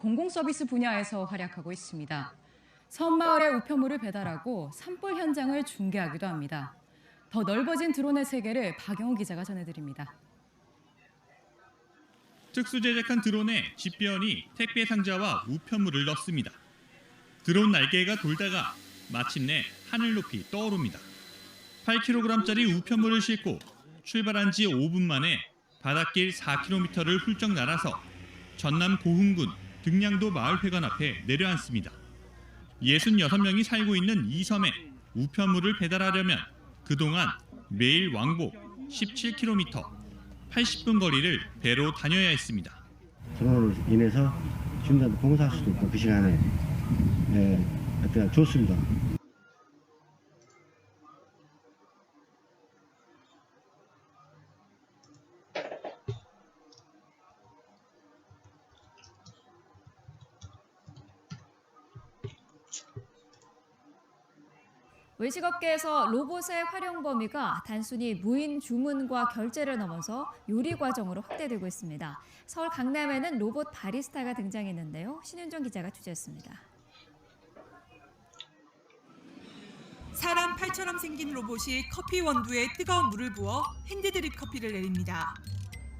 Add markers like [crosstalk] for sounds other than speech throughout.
공공서비스 분야에서 활약하고 있습니다. 섬마을의 우편물을 배달하고 산불 현장을 중계하기도 합니다. 더 넓어진 드론의 세계를 박영호 기자가 전해드립니다. 특수 제작한 드론에 집배원이 택배 상자와 우편물을 넣습니다. 드론 날개가 돌다가 마침내 하늘 높이 떠오릅니다. 8kg짜리 우편물을 싣고 출발한 지 5분 만에 바닷길 4km를 훌쩍 날아서 전남 고흥군 등량도 마을회관 앞에 내려앉습니다. 66명이 살고 있는 이 섬에 우편물을 배달하려면 그동안 매일 왕복 17km, 80분 거리를 배로 다녀야 했습니다. 드론으로 인해서 주민들한테 봉사할 수도 있고 그 시간에 예, 하여튼 좋습니다. 외식업계에서 로봇의 활용 범위가 단순히 무인 주문과 결제를 넘어서 요리 과정으로 확대되고 있습니다. 서울 강남에는 로봇 바리스타가 등장했는데요. 신윤정 기자가 취재했습니다. 사람 팔처럼 생긴 로봇이 커피 원두에 뜨거운 물을 부어 핸드드립 커피를 내립니다.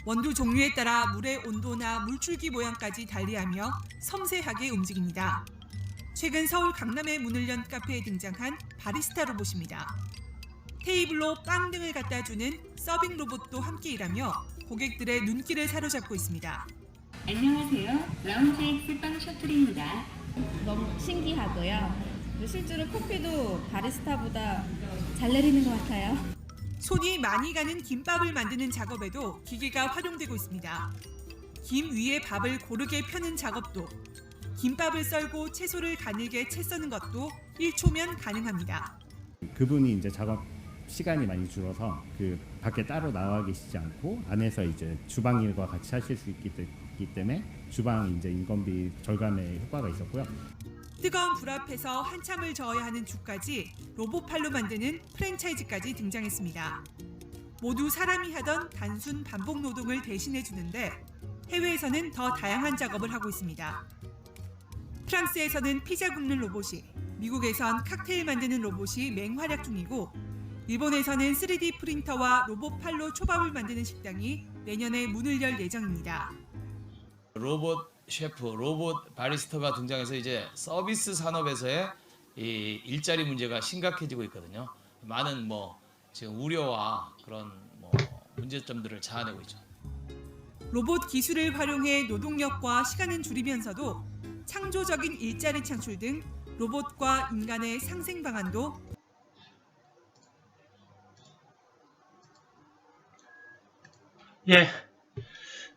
원두 종류에 따라 물의 온도나 물줄기 모양까지 달리하며 섬세하게 움직입니다. 최근 서울 강남에 문을 연 카페에 등장한 바리스타 로봇입니다. 테이블로 빵 등을 갖다 주는 서빙 로봇도 함께 일하며 고객들의 눈길을 사로잡고 있습니다. 안녕하세요. 라운지엑스 빵 셔틀입니다. 너무 신기하고요. 실제로 커피도 바리스타보다 잘 내리는 것 같아요. 손이 많이 가는 김밥을 만드는 작업에도 기계가 활용되고 있습니다. 김 위에 밥을 고르게 펴는 작업도 김밥을 썰고 채소를 가늘게 채 써는 것도 1초면 가능합니다. 그분이 이제 작업 시간이 많이 줄어서 그 밖에 따로 나와 계시지 않고 안에서 이제 주방 일과 같이 하실 수 있기, 때- 있기 때문에 주방 이제 인건비 절감에 효과가 있었고요. 뜨거운 불 앞에서 한참을 저어야 하는 죽까지 로봇팔로 만드는 프랜차이즈까지 등장했습니다. 모두 사람이 하던 단순 반복 노동을 대신해 주는데 해외에서는 더 다양한 작업을 하고 있습니다. 프랑스에서는 피자 굽는 로봇이, 미국에선 칵테일 만드는 로봇이 맹활약 중이고 일본에서는 3D 프린터와 로봇 팔로 초밥을 만드는 식당이 내년에 문을 열 예정입니다. 로봇 셰프, 로봇 바리스타가 등장해서 이제 서비스 산업에서의 이 일자리 문제가 심각해지고 있거든요. 많은 뭐 지금 우려와 그런 뭐 문제점들을 자아내고 있죠. 로봇 기술을 활용해 노동력과 시간은 줄이면서도 창조적인 일자리 창출 등 로봇과 인간의 상생 방안도 예.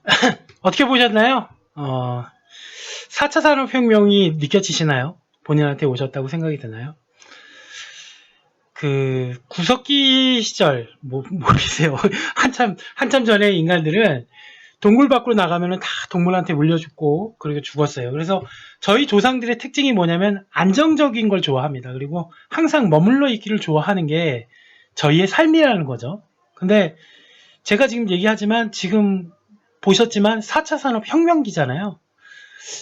[laughs] 어떻게 보셨나요? 어, 4차 산업혁명이 느껴지시나요? 본인한테 오셨다고 생각이 드나요? 그, 구석기 시절, 뭐, [laughs] 모르세요. 한참, 한참 전에 인간들은 동굴 밖으로 나가면은 다 동물한테 물려 죽고, 그리고 죽었어요. 그래서 저희 조상들의 특징이 뭐냐면 안정적인 걸 좋아합니다. 그리고 항상 머물러 있기를 좋아하는 게 저희의 삶이라는 거죠. 근데 제가 지금 얘기하지만 지금 보셨지만 4차 산업 혁명기잖아요.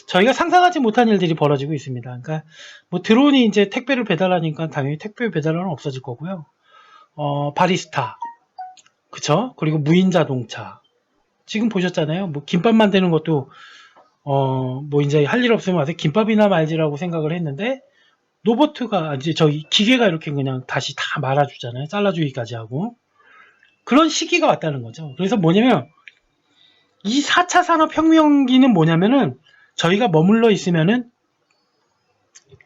저희가 상상하지 못한 일들이 벌어지고 있습니다. 그러니까 뭐 드론이 이제 택배를 배달하니까 당연히 택배 배달은 없어질 거고요. 어, 바리스타. 그쵸? 그리고 무인 자동차. 지금 보셨잖아요. 뭐 김밥 만드는 것도 어, 뭐 이제 할 일 없으면 와서 김밥이나 말지라고 생각을 했는데 로보트가 이제 저희 기계가 이렇게 그냥 다시 다 말아주잖아요. 잘라주기까지 하고. 그런 시기가 왔다는 거죠. 그래서 뭐냐면 이 4차 산업혁명기는 뭐냐면은 저희가 머물러 있으면은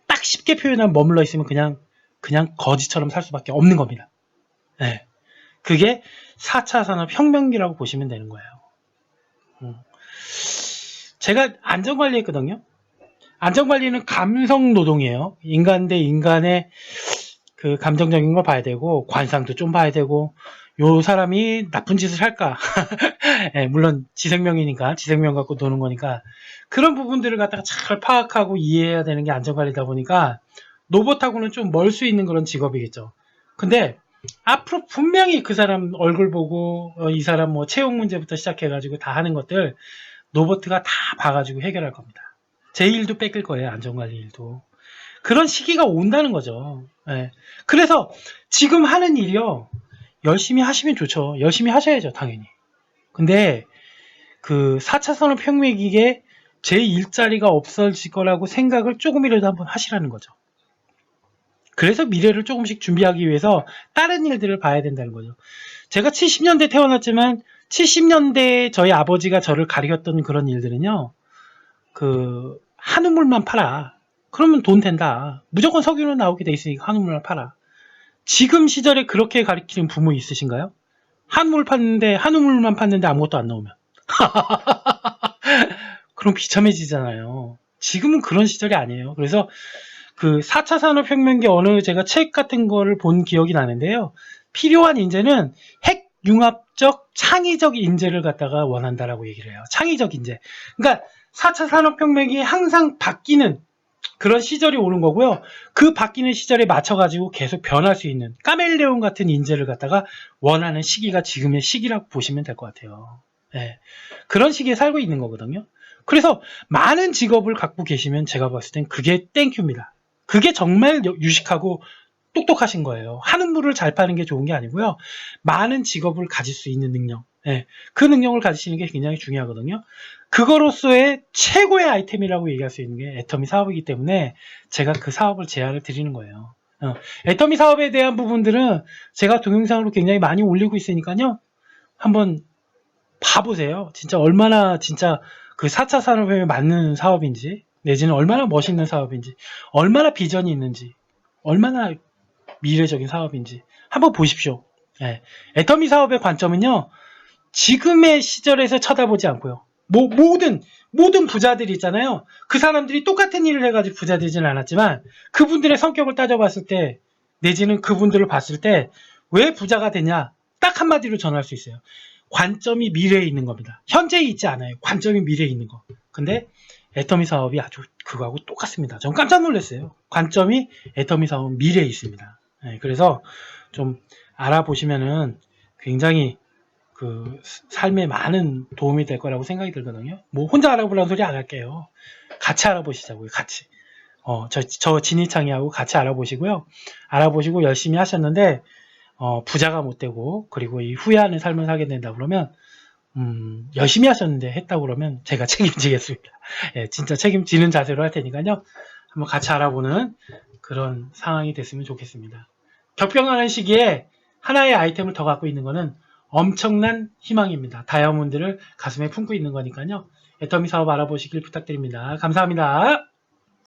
딱 쉽게 표현하면 머물러 있으면 그냥 그냥 거지처럼 살 수밖에 없는 겁니다. 네. 그게 4차 산업혁명기라고 보시면 되는 거예요. 음. 제가 안전관리 했거든요. 안전관리는 감성 노동이에요. 인간 대 인간의 그 감정적인 걸 봐야 되고 관상도 좀 봐야 되고 요 사람이 나쁜 짓을 할까? [laughs] 예, 물론 지생명이니까 지생명 갖고 노는 거니까 그런 부분들을 갖다가 잘 파악하고 이해해야 되는 게 안전관리다 보니까 로봇하고는 좀 멀 수 있는 그런 직업이겠죠. 근데 앞으로 분명히 그 사람 얼굴 보고 어, 이 사람 뭐 채용 문제부터 시작해가지고 다 하는 것들 로봇가 다 봐가지고 해결할 겁니다. 제 일도 뺏길 거예요. 안전관리 일도. 그런 시기가 온다는 거죠. 예. 그래서 지금 하는 일이요. 열심히 하시면 좋죠. 열심히 하셔야죠, 당연히. 근데 그 4차 산업혁명기에 제 일자리가 없어질 거라고 생각을 조금이라도 한번 하시라는 거죠. 그래서 미래를 조금씩 준비하기 위해서 다른 일들을 봐야 된다는 거죠. 제가 70년대 태어났지만 70년대 저희 아버지가 저를 가리켰던 그런 일들은요. 그 한우물만 팔아. 그러면 돈 된다. 무조건 석유는 나오게 돼 있으니까 한우물만 팔아. 지금 시절에 그렇게 가리키는 부모 있으신가요? 한우물 팠는데 한우물만 팠는데 아무것도 안 나오면. [laughs] 그럼 비참해지잖아요. 지금은 그런 시절이 아니에요. 그래서 그 4차 산업혁명기 어느 제가 책 같은 거를 본 기억이 나는데요. 필요한 인재는 핵 융합적 창의적 인재를 갖다가 원한다라고 얘기를 해요. 창의적 인재. 그러니까 4차 산업혁명이 항상 바뀌는 그런 시절이 오는 거고요. 그 바뀌는 시절에 맞춰가지고 계속 변할 수 있는 까멜레온 같은 인재를 갖다가 원하는 시기가 지금의 시기라고 보시면 될 것 같아요. 예. 그런 시기에 살고 있는 거거든요. 그래서 많은 직업을 갖고 계시면 제가 봤을 땐 그게 땡큐입니다. 그게 정말 유식하고 똑똑하신 거예요. 하는 물을 잘 파는 게 좋은 게 아니고요. 많은 직업을 가질 수 있는 능력. 예. 그 능력을 가지시는 게 굉장히 중요하거든요. 그거로서의 최고의 아이템이라고 얘기할 수 있는 게 애터미 사업이기 때문에 제가 그 사업을 제안을 드리는 거예요. 어, 애터미 사업에 대한 부분들은 제가 동영상으로 굉장히 많이 올리고 있으니까요. 한번 봐보세요. 진짜 얼마나 진짜 그 4차 산업에 맞는 사업인지, 내지는 얼마나 멋있는 사업인지, 얼마나 비전이 있는지, 얼마나 미래적인 사업인지 한번 보십시오. 예. 애터미 사업의 관점은요, 지금의 시절에서 쳐다보지 않고요. 뭐, 모든, 모든 부자들이 있잖아요. 그 사람들이 똑같은 일을 해가지고 부자 되지는 않았지만, 그분들의 성격을 따져봤을 때, 내지는 그분들을 봤을 때, 왜 부자가 되냐? 딱 한마디로 전할 수 있어요. 관점이 미래에 있는 겁니다. 현재에 있지 않아요. 관점이 미래에 있는 거. 근데 애터미 사업이 아주 그거하고 똑같습니다. 전 깜짝 놀랐어요. 관점이 애터미 사업은 미래에 있습니다. 네, 그래서 좀 알아보시면은 굉장히 그 삶에 많은 도움이 될 거라고 생각이 들거든요. 뭐 혼자 알아보라는 소리 안 할게요. 같이 알아보시자고요. 같이. 어, 저, 저 진희창이하고 같이 알아보시고요. 알아보시고 열심히 하셨는데 어, 부자가 못 되고 그리고 이 후회하는 삶을 살게 된다 그러면 음, 열심히 하셨는데 했다 그러면 제가 [laughs] 책임지겠습니다. 예, 진짜 책임지는 자세로 할 테니까요. 한번 같이 알아보는 그런 상황이 됐으면 좋겠습니다. 격변하는 시기에 하나의 아이템을 더 갖고 있는 거는 엄청난 희망입니다. 다이아몬드를 가슴에 품고 있는 거니까요. 애터미 사업 알아보시길 부탁드립니다. 감사합니다.